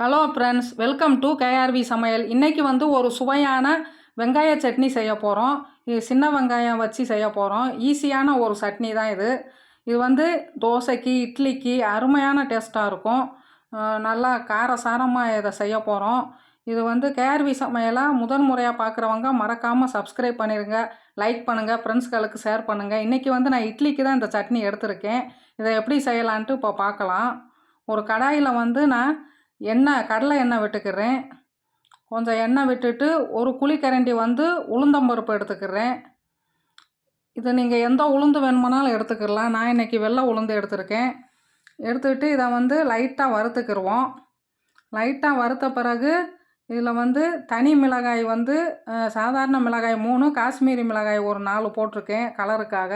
Hello friends welcome to KRV சமையல் இன்றைக்கி வந்து ஒரு சுவையான வெங்காய சட்னி செய்ய போகிறோம் இது சின்ன வெங்காயம் வச்சு செய்ய போகிறோம் ஈஸியான ஒரு சட்னி தான் இது. இது வந்து தோசைக்கு இட்லிக்கு அருமையான டேஸ்ட்டாக இருக்கும். நல்லா காரசாரமாக இதை செய்ய போகிறோம் இது வந்து கேஆர்வி சமையலாக முதன் முறையாக பார்க்குறவங்க மறக்காமல் சப்ஸ்கிரைப் பண்ணிடுங்க லைக் பண்ணுங்கள் ஃப்ரெண்ட்ஸ்களுக்கு ஷேர் பண்ணுங்கள் இன்றைக்கி வந்து நான் இட்லிக்கு தான் இந்த சட்னி எடுத்திருக்கேன். இதை எப்படி செய்யலான்ட்டு இப்போ பார்க்கலாம் ஒரு கடாயில் வந்து நான் எண்ணெய் கடலை எண்ணெய் விட்டுக்கிறேன். கொஞ்சம் எண்ணெய் விட்டுட்டு ஒரு குழிக்கரண்டி வந்து உளுந்தம்பருப்பு எடுத்துக்கிறேன். இது நீங்கள் எந்த உளுந்து வேணுமானாலும் எடுத்துக்கிடலாம் நான் இன்றைக்கி வெள்ளை உளுந்து எடுத்திருக்கேன். எடுத்துக்கிட்டு இதை வந்து லைட்டாக வறுத்துக்கிடுவோம் லைட்டாக வறுத்த பிறகு இதில் வந்து தனி மிளகாய் வந்து சாதாரண மிளகாய் மூணு காஷ்மீரி மிளகாய் ஒரு நாலு போட்டிருக்கேன் கலருக்காக.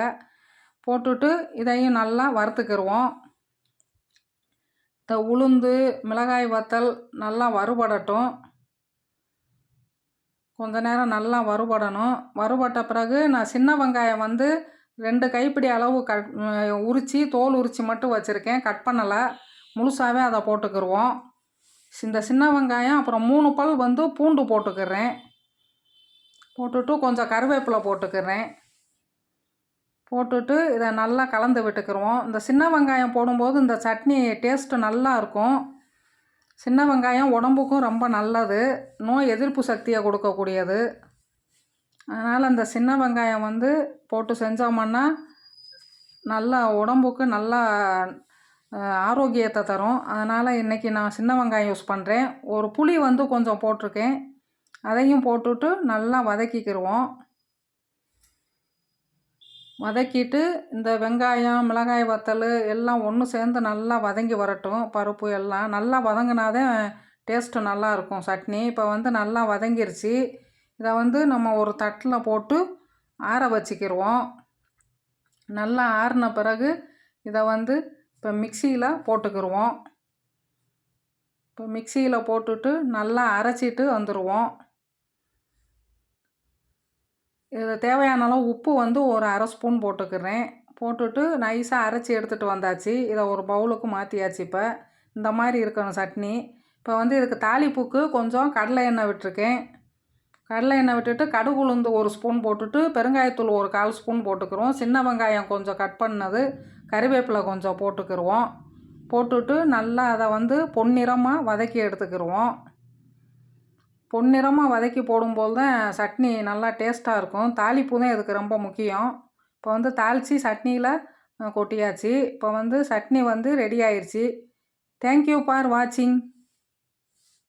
போட்டுட்டு இதையும் நல்லா வறுத்துக்கிடுவோம் இந்த உளுந்து மிளகாய் வத்தல் நல்லா வறுபடட்டும். கொஞ்ச நேரம் நல்லா வறுபடணும். வறுபட்ட பிறகு நான் சின்ன வெங்காயம் வந்து ரெண்டு கைப்பிடி அளவு கட் உரித்து தோல் உரித்து மட்டும் வச்சுருக்கேன். கட் பண்ணலை. முழுசாகவே அதை போட்டுக்கிடுவோம் இந்த சின்ன வெங்காயம் அப்புறம் மூணு பல் வந்து பூண்டு போட்டுக்கிறேன் போட்டுட்டு கொஞ்சம் கருவேப்பிலை போட்டுக்கிறேன் போட்டுட்டு இதை நல்லா கலந்து விட்டுக்கிருவோம். இந்த சின்ன வெங்காயம் போடும்போது இந்த சட்னி டேஸ்ட்டு நல்லா இருக்கும். சின்ன வெங்காயம் உடம்புக்கும் ரொம்ப நல்லது. நோய் எதிர்ப்பு சக்தியை கொடுக்கக்கூடியது. அதனால் இந்த சின்ன வெங்காயம் வந்து போட்டு செஞ்சோம்னா நல்லா உடம்புக்கு நல்லா ஆரோக்கியத்தை தரும். அதனால் இன்றைக்கி நான் சின்ன வெங்காயம் யூஸ் பண்ணுறேன் ஒரு புளி வந்து கொஞ்சம் போட்டிருக்கேன். அதையும் போட்டுட்டு நல்லா வதக்கிக்கிடுவோம் வதக்கிட்டு இந்த வெங்காயம் மிளகாய் வத்தல் எல்லாம் ஒன்று சேர்ந்து நல்லா வதங்கி வரட்டும் பருப்பு எல்லாம். நல்லா வதங்கினாதான் டேஸ்ட்டு நல்லாயிருக்கும் சட்னி இப்போ வந்து நல்லா வதங்கிருச்சு. இதை வந்து நம்ம ஒரு தட்டில் போட்டு ஆற வச்சுக்கிடுவோம் நல்லா ஆறின பிறகு இதை வந்து இப்போ மிக்சியில் போட்டுக்கிடுவோம் இப்போ மிக்சியில் போட்டுட்டு நல்லா அரைச்சிட்டு வந்துடுவோம் இதில் தேவையான அளவு உப்பு வந்து ஒரு அரை ஸ்பூன் போட்டுக்கிறேன். போட்டுட்டு நைஸாக அரைச்சி எடுத்துகிட்டு வந்தாச்சு. இதை ஒரு பவுலுக்கு மாற்றியாச்சு இப்போ. இந்த மாதிரி இருக்கணும் சட்னி. இப்போ வந்து இதுக்கு தாளிப்புக்கு கொஞ்சம் கடலை எண்ணெய் விட்டுருக்கேன். கடலை எண்ணெய் விட்டுட்டு கடுகு உளுந்து ஒரு ஸ்பூன் போட்டுட்டு பெருங்காயத்தூள் ஒரு கால் ஸ்பூன் போட்டுக்கிறோம். சின்ன வெங்காயம் கொஞ்சம் கட் பண்ணது. கறிவேப்பிலை கொஞ்சம் போட்டுக்கிருவோம். போட்டுட்டு நல்லா அதை வந்து பொன்னிறமாக வதக்கி எடுத்துக்கிருவோம். பொன்னிறமாக வதக்கி போடும்போது தான் சட்னி நல்லா டேஸ்ட்டாக இருக்கும். தாளிப்பு தான் இதுக்கு ரொம்ப முக்கியம். இப்போ வந்து தாளித்து சட்னியில் கொட்டியாச்சு. இப்போ வந்து சட்னி வந்து ரெடி ஆயிடுச்சு தேங்க்யூ ஃபார் வாட்சிங்